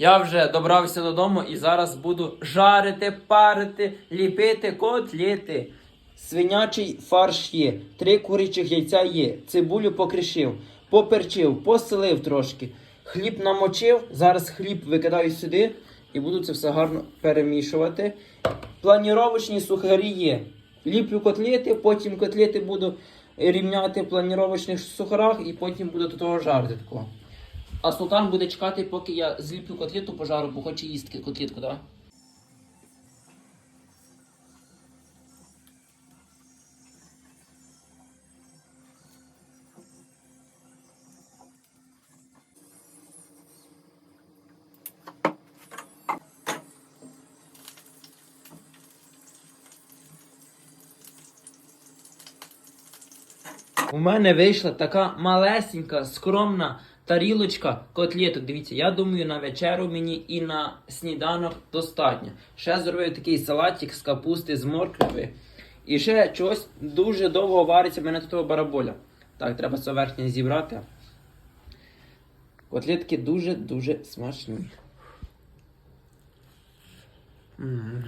Я вже добрався додому і зараз буду жарити, парити, ліпити котлети. Свинячий фарш є, три курячих яйця є, цибулю покришив, поперчив, посолив трошки, хліб намочив, зараз хліб викидаю сюди і буду це все гарно перемішувати. Планіровочні сухарі є. Ліплю котлети, потім котлети буду рівняти в планіровочних сухарах і потім буду до того жарити. А султан буде чекати, поки я зліплю котлету пожару, бо хоче їсти котлетку, давай. У мене вийшла така малесенька, скромна тарілочка котлеток. Дивіться, я думаю, на вечеру мені і на сніданок достатньо. Ще зробив такий салатик з капусти, з моркви. І ще чогось дуже довго вариться в мене тут бараболя. Так, треба це верхнє зібрати. Котлетки дуже-дуже смачні. М.